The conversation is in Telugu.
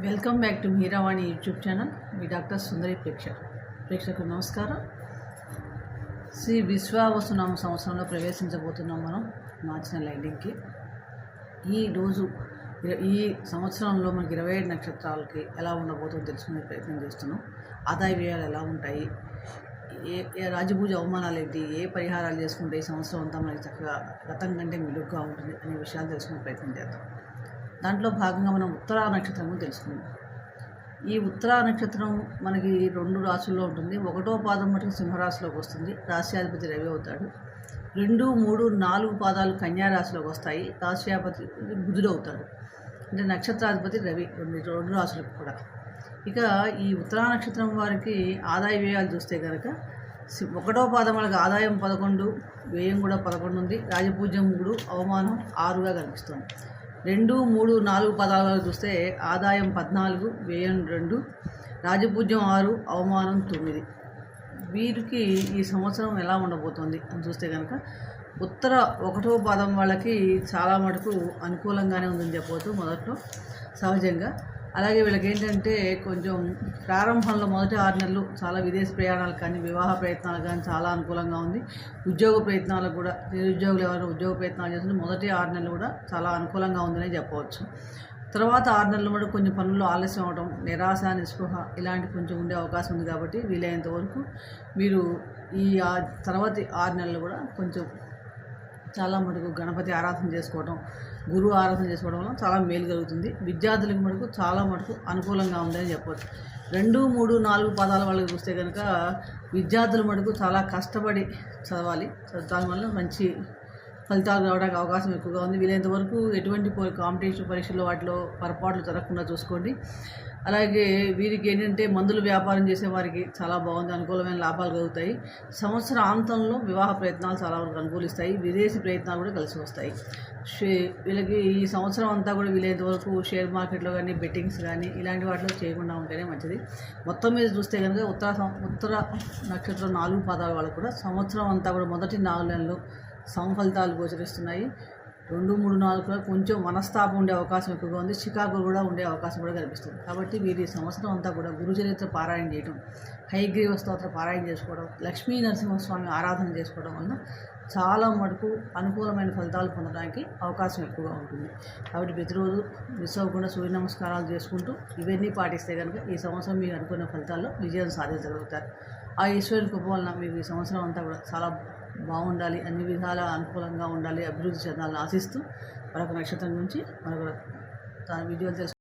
Welcome back to Meeravani YouTube channel. Me doctor Sundari ప్రేక్ష ప్రేక్షకు నమస్కారం. శ్రీ విశ్వావసునామ సంవత్సరంలో ప్రవేశించబోతున్నాం మనం మార్చిన లైటింగ్కి. ఈ రోజు ఈ సంవత్సరంలో మనకి ఇరవై ఏడు నక్షత్రాలకి ఎలా ఉండబోతుందో తెలుసుకునే ప్రయత్నం చేస్తున్నాం. ఆదాయ వ్యయాలు ఎలా ఉంటాయి? ఏ ఏ అవమానాలు ఏంటి? ఏ పరిహారాలు చేసుకుంటే ఈ సంవత్సరం అంతా మనకి చక్కగా గతం కంటే మెరుగ్గా ఉంటుంది అనే విషయాలు తెలుసుకునే ప్రయత్నం చేద్దాం. దాంట్లో భాగంగా మనం ఉత్తరా నక్షత్రం తెలుసుకుందాం. ఈ ఉత్తరా నక్షత్రం మనకి రెండు రాసుల్లో ఉంటుంది. ఒకటో పాదం మటుకు సింహరాశిలోకి వస్తుంది. రాశ్యాధిపతి రవి అవుతాడు. రెండు మూడు నాలుగు పాదాలు కన్యారాశిలోకి వస్తాయి. రాశ్యాధిపతి బుధుడు అవుతాడు. అంటే నక్షత్రాధిపతి రవి రెండు రెండు రాశులకు కూడా. ఇక ఈ ఉత్తరా నక్షత్రం వారికి ఆదాయ వ్యయాలు చూస్తే కనుక ఒకటో పాదం వాళ్ళకి ఆదాయం పదకొండు వ్యయం కూడా పదకొండు ఉంది. రాజపూజ్యం మూడు అవమానం ఆరుగా కనిపిస్తుంది. రెండు మూడు నాలుగు పదాలు చూస్తే ఆదాయం పద్నాలుగు వ్యయం రెండు రాజపూజ్యం ఆరు అవమానం తొమ్మిది. వీరికి ఈ సంవత్సరం ఎలా ఉండబోతోంది అని చూస్తే కనుక ఉత్తర ఒకటో పాదం వాళ్ళకి చాలా మటుకు అనుకూలంగానే ఉందని చెప్పవచ్చు మొదట్లో. సహజంగా అలాగే వీళ్ళకి ఏంటంటే కొంచెం ప్రారంభంలో మొదటి ఆరు నెలలు చాలా విదేశీ ప్రయాణాలు కానీ వివాహ ప్రయత్నాలు కానీ చాలా అనుకూలంగా ఉంది. ఉద్యోగ ప్రయత్నాలకు కూడా నిరుద్యోగులు ఎవరైనా ఉద్యోగ ప్రయత్నాలు చేస్తుంటే మొదటి ఆరు నెలలు కూడా చాలా అనుకూలంగా ఉందని చెప్పవచ్చు. తర్వాత ఆరు నెలలు కూడా కొన్ని పనులు ఆలస్యం అవడం నిరాశ నిస్పృహ ఇలాంటి కొంచెం ఉండే అవకాశం ఉంది కాబట్టి వీలైనంత వరకు మీరు ఈ తర్వాత ఆరు నెలలు కూడా కొంచెం చాలా మటుకు గణపతి ఆరాధన చేసుకోవడం గురువు ఆరాధన చేసుకోవడం వల్ల చాలా మేలు కలుగుతుంది. విద్యార్థులకు మటుకు చాలా మటుకు అనుకూలంగా ఉందని చెప్పవచ్చు రెండు మూడు నాలుగు పదాల వాళ్ళకి చూస్తే కనుక విద్యార్థుల మటుకు చాలా కష్టపడి చదవాలి. దానివల్ల మంచి ఫలితాలు రావడానికి అవకాశం ఎక్కువగా ఉంది. వీలైనంత వరకు ఎటువంటి కాంపిటీషన్ పరీక్షలు వాటిలో పొరపాట్లు జరగకుండా చూసుకోండి. అలాగే వీరికి ఏంటంటే మందులు వ్యాపారం చేసే వారికి చాలా బాగుంది. అనుకూలమైన లాభాలు కలుగుతాయి. సంవత్సర అంతంలో వివాహ ప్రయత్నాలు చాలా వరకు అనుకూలిస్తాయి. విదేశీ ప్రయత్నాలు కూడా కలిసి వస్తాయి. షే- వీళ్ళకి ఈ సంవత్సరం అంతా కూడా వీలైనంత వరకు షేర్ మార్కెట్లో కానీ బెట్టింగ్స్ కానీ ఇలాంటి వాటిలో చేయకుండా ఉంటేనే మంచిది. మొత్తం మీద చూస్తే కనుక ఉత్తర ఉత్తర నక్షత్రం నాలుగు పాదాల వాళ్ళకు కూడా సంవత్సరం అంతా కూడా మొదటి నాలుగు నెలలు సంఫలితాలు గోచరిస్తున్నాయి. రెండు మూడు నాలుగు కొంచెం మనస్తాపం ఉండే అవకాశం ఎక్కువగా ఉంది. చికాకు కూడా ఉండే అవకాశం కూడా కనిపిస్తుంది. కాబట్టి వీరి ఈ సంవత్సరం అంతా కూడా గురుచరిత్ర పారాయణ చేయడం హైగ్రీవ స్తోత్ర పారాయణ చేసుకోవడం లక్ష్మీ నరసింహస్వామి ఆరాధన చేసుకోవడం వలన చాలా మటుకు అనుకూలమైన ఫలితాలు పొందడానికి అవకాశం ఎక్కువగా ఉంటుంది. కాబట్టి ప్రతిరోజు మిస్ అవ్వకుండా సూర్య నమస్కారాలు చేసుకుంటూ ఇవన్నీ పాటిస్తే కనుక ఈ సంవత్సరం మీరు అనుకున్న ఫలితాల్లో విజయం సాధించగలుగుతారు. ఆ ఈశ్వరుని కృప వలన మీకు ఈ సంవత్సరం అంతా కూడా చాలా బాగుండాలి అన్ని విధాల అనుకూలంగా ఉండాలి అభివృద్ధి చెందాలని ఆశిస్తూ మరొక నక్షత్రం నుంచి మరొక దాని వీడియోలు తెలుసు